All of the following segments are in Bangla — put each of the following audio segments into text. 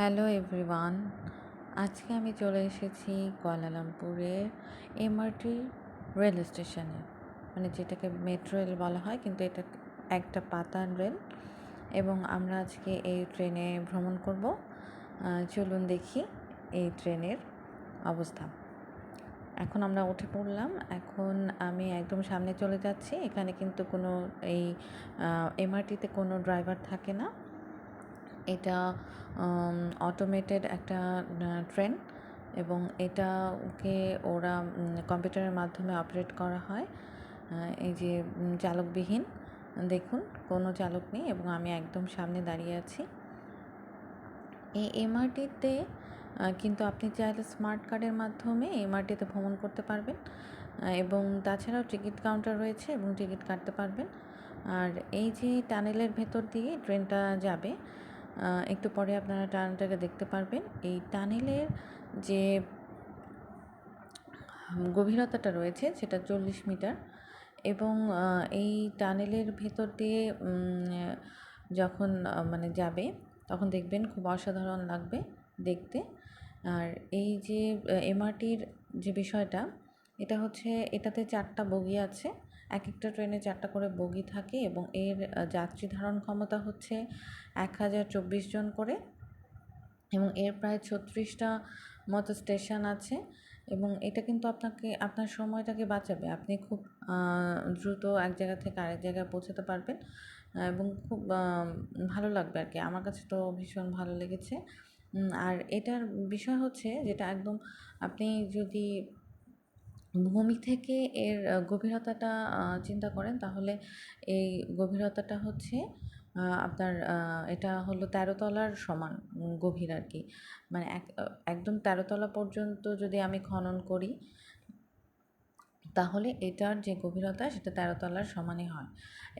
হ্যালো এভরিওয়ান, আজকে আমি চলে এসেছি কুয়ালালামপুরের এমআরটি রেল স্টেশনে। মানে যেটাকে মেট্রো রেল বলা হয়, কিন্তু এটা একটা পাতান রেল। এবং আমরা আজকে এই ট্রেনে ভ্রমণ করব। চলুন দেখি এই ট্রেনের অবস্থা। এখন আমরা উঠে পড়লাম। এখন আমি একদম সামনে চলে যাচ্ছি। এখানে কিন্তু কোনো এই এমআরটিতে কোনো ড্রাইভার থাকে না। এটা অটোমেটেড একটা ট্রেন এবং এটাকে ওরা কম্পিউটারের মাধ্যমে অপারেট করা হয়। এই যে চালকবিহীন, দেখুন, কোনো চালক নেই এবং আমি একদম সামনে দাঁড়িয়ে আছি। এই এমআরটিতে কিন্তু আপনি চাইলে স্মার্ট কার্ডের মাধ্যমে এমআরটিতে ভ্রমণ করতে পারবেন। এবং তাছাড়াও টিকিট কাউন্টার রয়েছে এবং টিকিট কাটতে পারবেন। আর এই যে টানেলের ভেতর দিয়ে ট্রেনটা যাবে একটু পরে আপনারা টানেলটাকে দেখতে পারবেন। এই টানেলের যে গভীরতাটা রয়েছে সেটা চল্লিশ মিটার এবং এই টানেলের ভেতর দিয়ে যখন মানে যাবে তখন দেখবেন খুব অসাধারণ লাগবে দেখতে। আর এই যে, এমআরটির যে বিষয়টা, এটা হচ্ছে, এটাতে চারটা বগি আছে। এক একটা ট্রেনে চারটা করে বগি থাকে এবং এর যাত্রী ধারণ ক্ষমতা হচ্ছে এক হাজার চব্বিশ জন করে এবং এর প্রায় ছত্রিশটা মতো স্টেশন আছে এবং এটা কিন্তু আপনাকে, আপনার সময়টাকে বাঁচাবে। আপনি খুব দ্রুত এক জায়গা থেকে আরেক জায়গায় পৌঁছাতে পারবেন এবং খুব ভালো লাগবে আর কি। আমার কাছে তো ভীষণ ভালো লেগেছে। আর এটার বিষয় হচ্ছে যেটা একদম আপনি যদি ভূমি থেকে এর গভীরতাটা চিন্তা করেন, তাহলে এই গভীরতাটা হচ্ছে আপনার এটা হলো তেরো তলার সমান গভীর আর কি। মানে এক, একদম তেরো তলা পর্যন্ত যদি আমি খনন করি, তাহলে এটার যে গভীরতা, সেটা তেরো তলার সমানই হয়।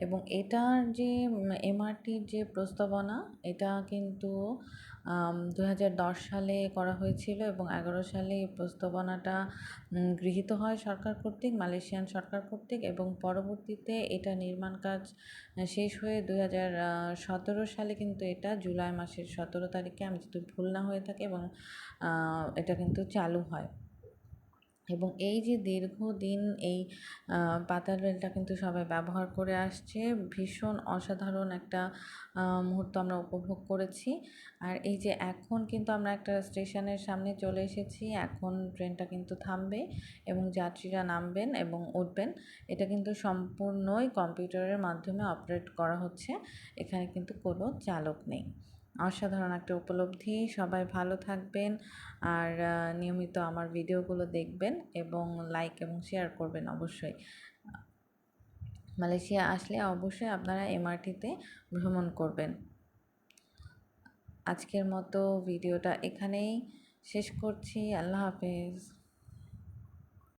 এবং এটার যে এমআরটির যে প্রস্তাবনা, এটা কিন্তু দু হাজার দশ সালে করা হয়েছিল এবং এগারো সালে এই প্রস্তাবনাটা গৃহীত হয় সরকার কর্তৃক, মালয়েশিয়ান সরকার কর্তৃক এবং পরবর্তীতে এটা নির্মাণ কাজ শেষ হয়ে দু সতেরো সালে কিন্তু এটা জুলাই মাসের সতেরো তারিখে আমি যদি ভুল না হয়ে থাকে এবং এটা কিন্তু চালু হয়। এবং এই যে দীর্ঘদিন এই পাতাল রেলটা কিন্তু সবাই ব্যবহার করে আসছে, ভীষণ অসাধারণ একটা মুহূর্ত আমরা উপভোগ করেছি। আর এই যে এখন কিন্তু আমরা একটা স্টেশনের সামনে চলে এসেছি, এখন ট্রেনটা কিন্তু থামবে এবং যাত্রীরা নামবেন এবং উঠবেন। এটা কিন্তু সম্পূর্ণই কম্পিউটারের মাধ্যমে অপারেট করা হচ্ছে, এখানে কিন্তু কোনো চালক নেই। অসাধারণ একটা উপলব্ধি। সবাই ভালো থাকবেন আর নিয়মিত আমার ভিডিওগুলো দেখবেন এবং লাইক এবং শেয়ার করবেন অবশ্যই। মালয়েশিয়া আসলে অবশ্যই আপনারা এমআরটিতে ভ্রমণ করবেন। আজকের মতো ভিডিওটা এখানেই শেষ করছি। আল্লাহ হাফেজ।